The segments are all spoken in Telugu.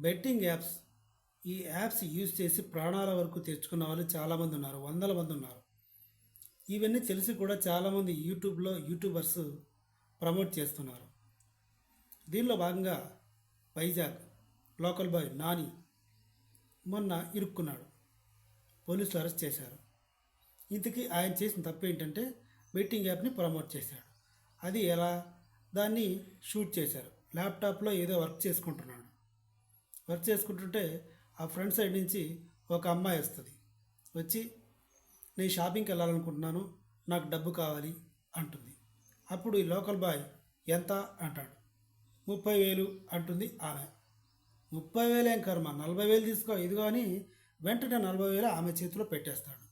బెట్టింగ్ యాప్స్ ఈ యాప్స్ యూజ్ చేసి ప్రాణాల వరకు తెచ్చుకున్న వాళ్ళు చాలామంది ఉన్నారు వందల మంది ఉన్నారు. ఇవన్నీ తెలిసి కూడా చాలామంది యూట్యూబ్లో యూట్యూబర్స్ ప్రమోట్ చేస్తున్నారు. దీనిలో భాగంగా వైజాగ్ లోకల్ బాయ్ నాని మొన్న ఇరుక్కున్నాడు. పోలీసులు అరెస్ట్ చేశారు. ఇంతకీ ఆయన చేసిన తప్పు ఏంటంటే బెట్టింగ్ యాప్ని ప్రమోట్ చేశాడు. అది ఎలా? దాన్ని షూట్ చేశారు. ల్యాప్టాప్లో ఏదో వర్క్ చేసుకుంటున్నాడు. వర్క్ చేసుకుంటుంటే ఆ ఫ్రంట్ సైడ్ నుంచి ఒక అమ్మాయి వస్తుంది. వచ్చి నేను షాపింగ్కి వెళ్ళాలనుకుంటున్నాను నాకు డబ్బు కావాలి అంటుంది. అప్పుడు ఈ లోకల్ బాయ్ ఎంత? అంటాడు. ముప్పై వేలు అంటుంది ఆమె. ముప్పై వేలేం కర్మ? నలభై వేలు తీసుకో ఇదిగో అని వెంటనే నలభై వేలు ఆమె చేతిలో పెట్టేస్తాడు.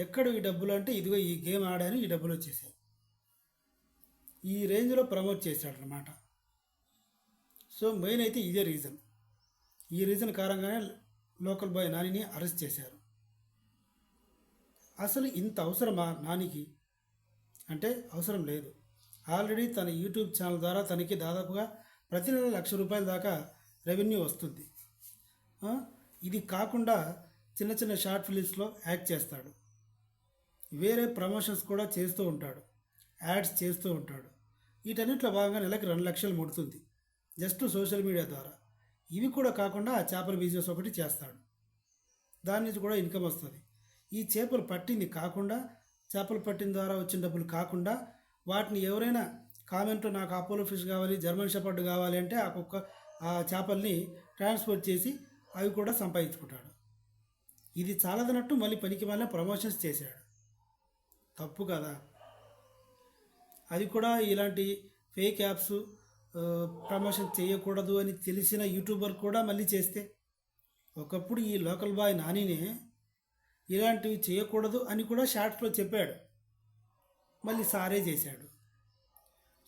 ఎక్కడ ఈ డబ్బులు? అంటే ఇదిగో ఈ గేమ్ ఆడాను ఈ డబ్బులు వచ్చేసాయి. ఈ రేంజ్లో ప్రమోట్ చేశాడనమాట సో మెయిన్ అయితే ఇదే రీజన్. ఈ రీజన్ కారణంగానే లోకల్ బాయ్ నానిని అరెస్ట్ చేశారు. అసలు ఇంత అవసరమా నానికి? అంటే అవసరం లేదు. ఆల్రెడీ తన యూట్యూబ్ ఛానల్ ద్వారా తనకి దాదాపుగా ప్రతి నెల లక్ష రూపాయల దాకా రెవెన్యూ వస్తుంది. ఇది కాకుండా చిన్న చిన్న షార్ట్ ఫిలిమ్స్లో యాక్ట్ చేస్తాడు. వేరే ప్రమోషన్స్ కూడా చేస్తూ ఉంటాడు. యాడ్స్ చేస్తూ ఉంటాడు. వీటన్నిటిలో భాగంగా నెలకు రెండు లక్షలు ముడుతుంది. జస్ట్ సోషల్ మీడియా ద్వారా. ఇవి కూడా కాకుండా ఆ చేపల బిజినెస్ ఒకటి చేస్తాడు. దాని నుంచి కూడా ఇన్కమ్ వస్తుంది. ఈ చేపలు పట్టింది కాకుండా చేపలు పట్టిన ద్వారా వచ్చిన డబ్బులు కాకుండా వాటిని ఎవరైనా కామెంట్ నాకు అపోలో ఫిష్ కావాలి జర్మన్ షపర్డ్ కావాలి అంటే ఆ కుక్క ఆ చేపల్ని ట్రాన్స్పోర్ట్ చేసి అవి కూడా సంపాదించుకుంటాడు. ఇది చాలదనట్టు మళ్ళీ పనికి మళ్ళీ ప్రమోషన్స్ చేశాడు. తప్పు కదా. అది కూడా ఇలాంటి ఫేక్ యాప్స్ ప్రమోషన్ చేయకూడదు అని తెలిసిన యూట్యూబర్ కూడా మళ్ళీ చేస్తే. ఒకప్పుడు ఈ లోకల్ బాయ్ నానినే ఇలాంటివి చేయకూడదు అని కూడా షార్ట్స్లో చెప్పాడు. మళ్ళీ సారే చేశాడు.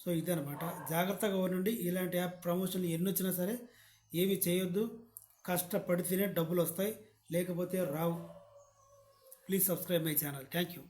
సో ఇదనమాట జాగ్రత్తగా ఉండండి. ఇలాంటి యాప్ ప్రమోషన్లు ఎన్ని వచ్చినా సరే ఏమి చేయొద్దు. కష్టపడితేనే డబ్బులు వస్తాయి. లేకపోతే రావు. Please subscribe my channel. Thank you.